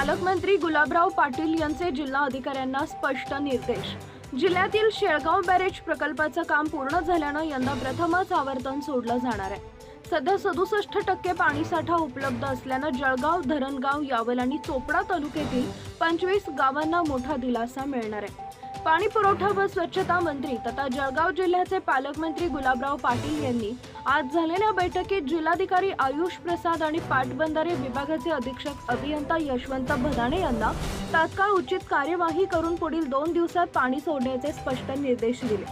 पालकमंत्री गुलाबराव पाटील यांचे जिल्हा अधिकाऱ्यांना स्पष्ट निर्देश. जिल्ह्यातील शेळगाव बॅरेज प्रकल्पाचं काम पूर्ण झाल्यानं यंदा प्रथमच आवर्तन सोडलं जाणार आहे. सध्या सदुसष्ट टक्के पाणीसाठा उपलब्ध असल्यानं जळगाव धरणगाव यावल आणि चोपडा तालुक्यातील पंचवीस गावांना मोठा दिलासा मिळणार आहे. पाणी पुरवठा व स्वच्छता मंत्री तथा जळगाव जिल्ह्याचे पालकमंत्री गुलाबराव पाटील यांनी आज झालेल्या बैठकीत जिल्हाधिकारी आयुष प्रसाद आणि पाटबंधारे विभागाचे अधीक्षक अभियंता यशवंत भदाणे यांना तात्काळ उचित कार्यवाही करून पुढील दोन दिवसात पाणी सोडण्याचे स्पष्ट निर्देश दिले.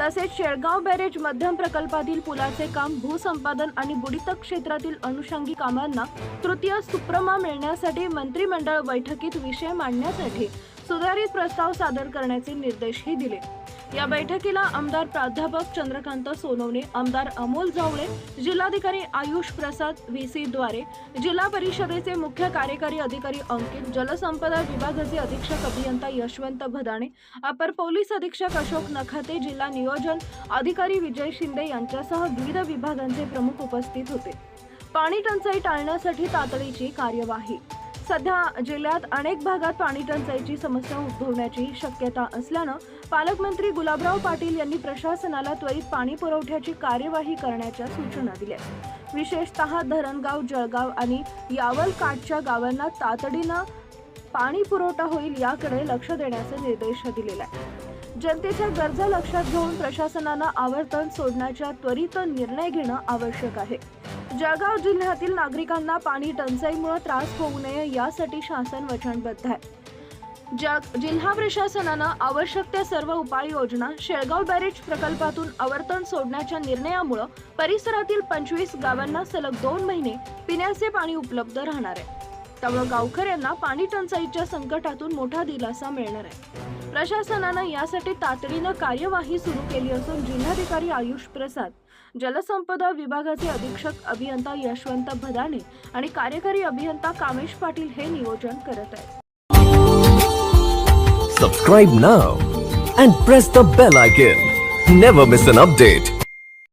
तसेच शेळगाव बॅरेज मध्यम प्रकल्पातील पुलाचे काम भूसंपादन आणि बुडितक क्षेत्रातील अनुषंगिक कामांना तृतीय सुप्रमा मिळण्यासाठी मंत्रिमंडळ बैठकीत विषय मांडण्यासाठी सुधारित प्रस्ताव सादर करण्याचे निर्देशही दिले. या बैठकीला आमदार प्राध्यापक चंद्रकांत सोनवणे आमदार अमोल जावळे जिल्हाधिकारी आयुष प्रसाद व्ही द्वारे जिल्हा परिषदेचे मुख्य कार्यकारी अधिकारी अंकित जलसंपदा विभागाचे अधीक्षक अभियंता यशवंत भदाणे अपर पोलीस अधीक्षक अशोक नखाते जिल्हा नियोजन अधिकारी विजय शिंदे यांच्यासह विविध विभागांचे प्रमुख उपस्थित होते. पाणी टंचाई टाळण्यासाठी तातडीची कार्यवाही सध्या जिल्ह्यात अनेक भागात पाणी टंचाईची समस्या उद्भवण्याची शक्यता असल्यानं पालकमंत्री गुलाबराव पाटील यांनी प्रशासनाला त्वरित पाणी पुरवठ्याची कार्यवाही करण्याच्या सूचना दिल्या. विशेषतः धरणगाव जळगाव आणि यावल काठच्या गावांना तातडीनं पाणी पुरवठा होईल याकडे लक्ष देण्याचे निर्देश दिलेले आहे जनतेच्या गरजा लक्षात घेऊन प्रशासनानं आवर्तन सोडण्याच्या त्वरित निर्णय घेणं आवश्यक आहे. जळगाव जिल्ह्यातील नागरिकांना पाणी टंचाईमुळे त्रास होऊ नये यासाठी शासन वचनबद्ध आहे. जग जिल्हा प्रशासनानं आवश्यक त्या सर्व उपाययोजना शेळगाव बॅरेज प्रकल्पातून आवर्तन सोडण्याच्या निर्णयामुळं परिसरातील पंचवीस गावांना सलग दोन महिने पिण्याचे पाणी उपलब्ध राहणार आहे. त्यामुळे गावकऱ्यांना पाणी टंचाईच्या संकटातून मोठा दिलासा मिळणार आहे. प्रशासनानं यासाठी तातडीनं कार्यवाही सुरू केली असून जिल्हाधिकारी आयुष प्रसाद जलसंपदा विभागाचे अधीक्षक अभियंता यशवंत भदाणे आणि कार्यकारी अभियंता कामेश पाटील हे नियोजन करत आहेत. Subscribe now and press the bell icon never miss an update